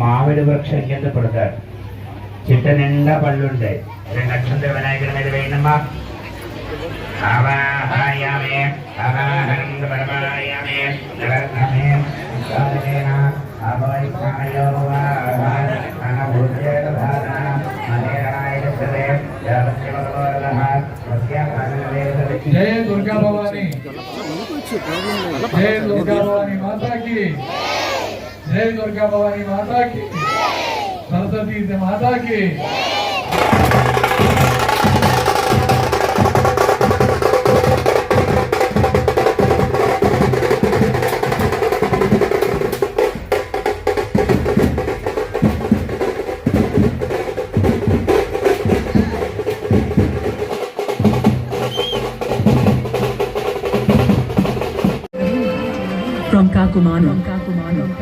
മാവിട് വൃക്ഷം ഇല്ലെന്ന് പെടുത്താൻ ചിട്ടനെണ്ട പള്ളുണ്ട്. ജയ ദുർഗാ ഭവാനി ജയ ദുർഗാ ഭവാനി പരമായാമേ जय दुर्गा भवानी माता की। सरस्वती माता की। Kakumano, Kakumano.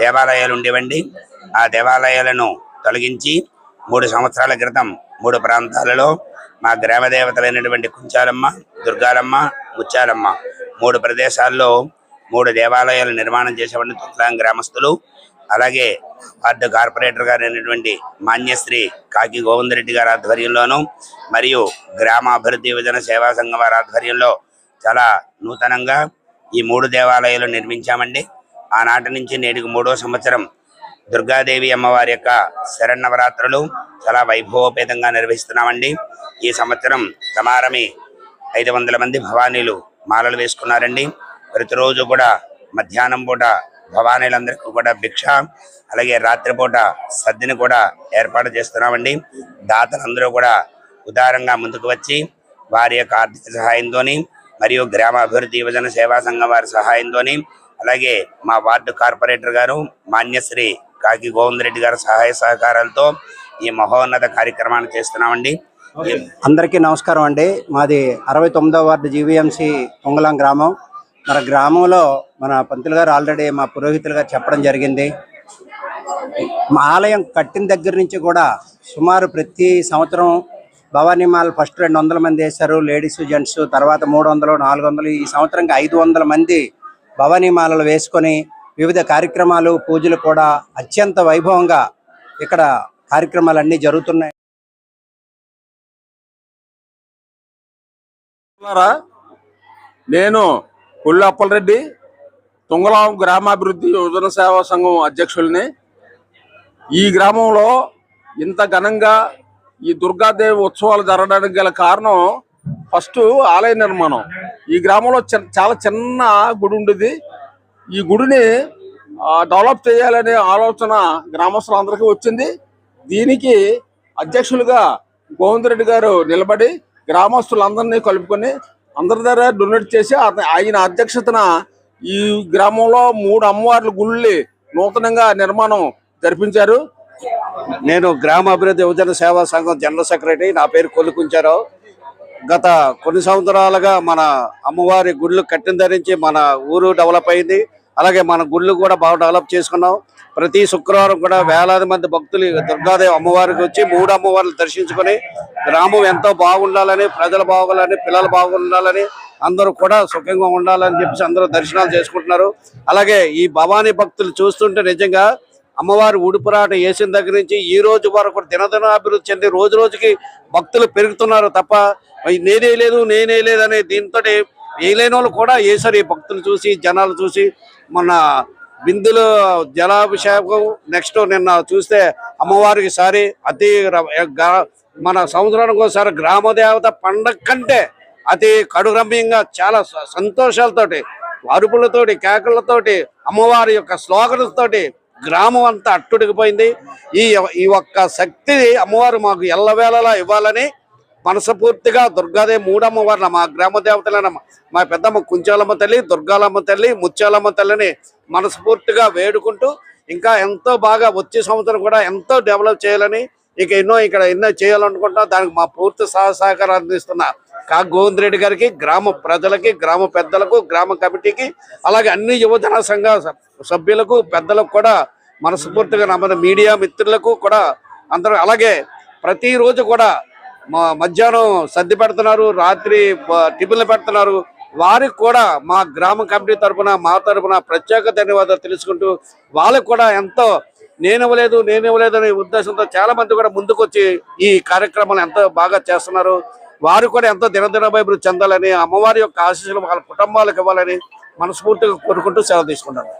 దేవాలయాలు ఉండేవండి. ఆ దేవాలయాలను తొలగించి మూడు సంవత్సరాల క్రితం మూడు ప్రాంతాలలో మా గ్రామ దేవతలైనటువంటి కుంచాలమ్మ దుర్గాలమ్మ ముచ్చాలమ్మ మూడు ప్రదేశాల్లో మూడు దేవాలయాలు నిర్మాణం చేసేవాడిని తుక్లాం గ్రామస్తులు. అలాగే వార్డు కార్పొరేటర్ గారు అయినటువంటి మాన్యశ్రీ కాకి గోవిందరెడ్డి గారి ఆధ్వర్యంలోను మరియు గ్రామ అభివృద్ధి సేవా సంఘం వారి ఆధ్వర్యంలో చాలా నూతనంగా ఈ మూడు దేవాలయాలు నిర్మించామండి. ఆనాటి నుంచి నేటికి మూడో సంవత్సరం దుర్గాదేవి అమ్మవారి యొక్క శరణవరాత్రులు చాలా వైభవోపేతంగా నిర్వహిస్తున్నామండి. ఈ సంవత్సరం సమారమే ఐదు వందల మంది భవానీలు మాలలు వేసుకున్నారండి. ప్రతిరోజు కూడా మధ్యాహ్నం పూట భవానీలందరికీ కూడా భిక్ష అలాగే రాత్రిపూట సద్దిని కూడా ఏర్పాటు చేస్తున్నామండి. దాతలందరూ కూడా ఉదారంగా ముందుకు వచ్చి వారి యొక్క ఆర్థిక సహాయంతోని మరియు గ్రామాభివృద్ధి యువజన సేవా సంఘం వారి సహాయంతోని అలాగే మా వార్డు కార్పొరేటర్ గారు మాన్యశ్రీ కాకి గోవిందరెడ్డి గారి సహాయ సహకారాలతో ఈ మహోన్నత కార్యక్రమాన్ని చేస్తున్నామండి. అందరికీ నమస్కారం అండి. మాది అరవై తొమ్మిదో వార్డు జీవీఎంసీ పొంగలం గ్రామం. మన గ్రామంలో మన పంతులు గారు ఆల్రెడీ మా పురోహితులు గారు చెప్పడం జరిగింది. మా ఆలయం కట్టిన దగ్గర నుంచి కూడా సుమారు ప్రతి సంవత్సరం భవానీ మాల్ ఫస్ట్ రెండు వందల మంది వేశారు లేడీస్ జెంట్స్ తర్వాత మూడు వందలు నాలుగు వందలు ఈ సంవత్సరంకి ఐదు వందల మంది భవానీ మాలలు వేసుకొని వివిధ కార్యక్రమాలు పూజలు కూడా అత్యంత వైభవంగా ఇక్కడ కార్యక్రమాలన్నీ జరుగుతున్నాయి. నేను కొల్లు అప్పలరెడ్డి తుంగలాం గ్రామాభివృద్ధి యువజన సేవా సంఘం అధ్యక్షుల్ని. ఈ గ్రామంలో ఇంత ఘనంగా ఈ దుర్గాదేవి ఉత్సవాలు జరగడానికి గల కారణం ఫస్ట్ ఆలయ నిర్మాణం. ఈ గ్రామంలో చిన్న- చాలా చిన్న గుడి ఉండేది. ఈ గుడిని డెవలప్ చేయాలనే ఆలోచన గ్రామస్తులందరికీ వచ్చింది. దీనికి అధ్యక్షులుగా గోవిందరెడ్డి గారు నిలబడి గ్రామస్తులందరినీ కలుపుకొని అందరి దగ్గర డొనేట్ చేసి ఆయన అధ్యక్షతన ఈ గ్రామంలో మూడు అమ్మవార్ల గుళ్ళు నూతనంగా నిర్మాణం జరిపించారు. నేను గ్రామ అభివృద్ధి యువజన సేవా సంఘం జనరల్ సెక్రటరీ నా పేరు కొలుకుంచారావు గత కొన్ని సంవత్సరాలుగా మన అమ్మవారి గుళ్ళు కట్టిన ధరించి మన ఊరు డెవలప్ అయింది. అలాగే మన గుళ్ళు కూడా బాగా డెవలప్ చేసుకున్నాం. ప్రతి శుక్రవారం కూడా వేలాది మంది భక్తులు దుర్గాదేవి అమ్మవారికి వచ్చి మూడు అమ్మవారిని దర్శించుకొని గ్రామం ఎంతో బాగుండాలని ప్రజలు బాగుండాలని పిల్లలు బాగుండాలని అందరూ కూడా సుఖంగా ఉండాలని చెప్పేసి అందరూ దర్శనాలు చేసుకుంటున్నారు. అలాగే ఈ భవానీ భక్తులు చూస్తుంటే నిజంగా అమ్మవారి ఉడుపురాట వేసిన దగ్గర నుంచి ఈ రోజు వరకు దినదిన అభివృద్ధి చెంది రోజు రోజుకి భక్తులు పెరుగుతున్నారు తప్ప "అయ్ నేనే లేదు నేనే లేదు అనే దీంతో వేయలేని వాళ్ళు కూడా వేసారు ఈ భక్తులు చూసి జనాలు చూసి మొన్న బిందులు జలాభిషేకం నెక్స్ట్ నిన్న చూస్తే అమ్మవారికి సారి అతి ర- మన సంవత్సరానికి ఒకసారి గ్రామదేవత పండగ కంటే అతి కడురమ్యంగా చాలా స- సంతోషాలతోటి అరుపులతోటి కేకలతోటి అమ్మవారి యొక్క శ్లోకలతోటి గ్రామం అంతా అట్టుడికిపోయింది ఈ ఈ ఒక్క శక్తి అమ్మవారు మాకు ఎల్లవేళలా ఇవ్వాలని మనసపూర్తిగా దుర్గాదేవి మూడమ్మవారిన మా గ్రామ దేవతలైన మా- పెద్దమ్మ కుంచాలమ్మ తల్లి దుర్గాలమ్మ తల్లి ముత్యాలమ్మ తల్లిని మనస్ఫూర్తిగా వేడుకుంటూ ఇంకా ఎంతో బాగా వచ్చే సంవత్సరం కూడా ఎంతో డెవలప్ చేయాలని ఇక ఎన్నో ఇక్కడ ఎన్నో చేయాలనుకుంటున్నా. దానికి మా పూర్తి సహ సహకారం అందిస్తున్న కా గోవింద్ రెడ్డి గారికి గ్రామ ప్రజలకి గ్రామ పెద్దలకు గ్రామ కమిటీకి అలాగే అన్ని యువజన సంఘ సభ్యులకు పెద్దలకు కూడా మనస్ఫూర్తిగా మన మీడియా మిత్రులకు కూడా అందరూ అలాగే ప్రతిరోజు కూడా మధ్యాహ్నం సర్ది పెడుతున్నారు రాత్రి టిఫిన్లు పెడుతున్నారు. వారికి కూడా మా గ్రామ కమిటీ తరపున మా తరఫున ప్రత్యేక ధన్యవాదాలు తెలుసుకుంటూ వాళ్ళకు కూడా ఎంతో నేను ఇవ్వలేదు నేను ఇవ్వలేదు అనే ఉద్దేశంతో చాలా మంది కూడా ముందుకు వచ్చి ఈ కార్యక్రమాలు ఎంతో బాగా చేస్తున్నారు. వారు కూడా ఎంతో దినదినాభివృద్ధి చెందాలని అమ్మవారి యొక్క ఆశీస్సులు వాళ్ళ కుటుంబాలకు ఇవ్వాలని మనస్ఫూర్తిగా కోరుకుంటూ సెలవు తీసుకుంటారు